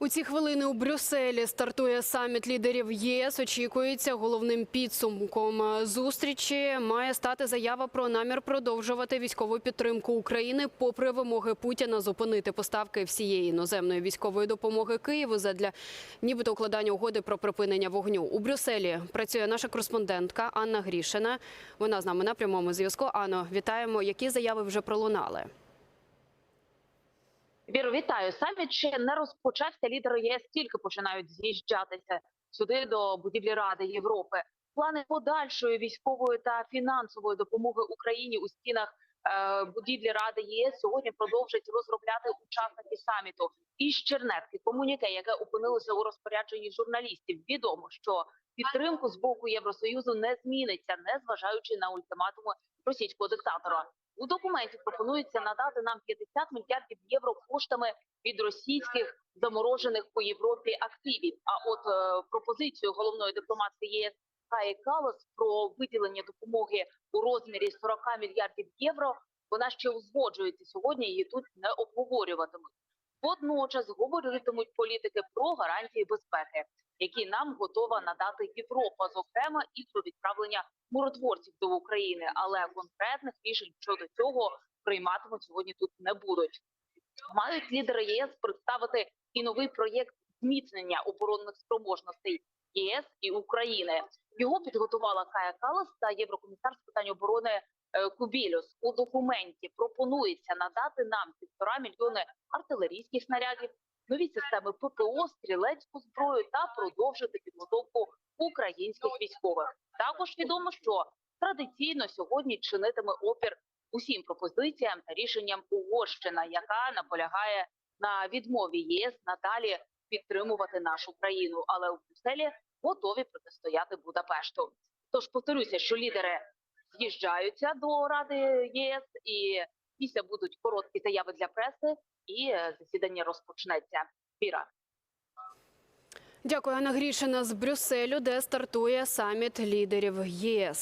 У ці хвилини у Брюсселі стартує саміт лідерів ЄС. Очікується головним підсумком зустрічі має стати заява про намір продовжувати військову підтримку України, попри вимоги Путіна зупинити поставки всієї іноземної військової допомоги Києву задля нібито укладання угоди про припинення вогню. У Брюсселі працює наша кореспондентка Анна Грішина. Вона з нами на прямому зв'язку. Анно, вітаємо. Які заяви вже пролунали? Віру, вітаю. Саміт ще не розпочався. Лідери ЄС тільки починають з'їжджатися сюди до будівлі Ради Європи. Плани подальшої військової та фінансової допомоги Україні у стінах будівлі Ради ЄС сьогодні продовжать розробляти учасники саміту. Із чернетки комуніке, яке опинилося у розпорядженні журналістів, відомо, що підтримку з боку Євросоюзу не зміниться, не зважаючи на ультиматуми російського диктатора. У документі пропонується надати нам 50 мільярдів євро коштами від російських заморожених по Європі активів. А от е, пропозицію головної дипломатки ЄС Каї Калас про виділення допомоги у розмірі 40 мільярдів євро. Вона ще узгоджується сьогодні. Її тут не обговорюватимуть. Водночас говоритимуть політики про гарантії безпеки, які нам готова надати Європа, зокрема і про відправлення миротворців до України. Але конкретних рішень щодо цього прийматимуть сьогодні тут не будуть. Мають лідери ЄС представити і новий проєкт зміцнення оборонних спроможностей ЄС і України. Його підготувала Кая Калас та єврокомісар з питань оборони е, Кубілюс. У документі пропонується надати нам півтора мільйони артилерійських снарядів, нові системи ППО, стрілецьку зброю та продовжити підготовку українських військових. Також відомо, що традиційно сьогодні чинитиме опір усім пропозиціям та рішенням Угорщина, яка наполягає на відмові ЄС надалі підтримувати нашу країну, але у Брюсселі готові протистояти Будапешту. Тож повторюся, що лідери з'їжджаються до Ради ЄС, і після будуть короткі заяви для преси, і е, засідання розпочнеться. Віра. Дякую, Анна Грішина з Брюсселю, де стартує саміт лідерів ЄС.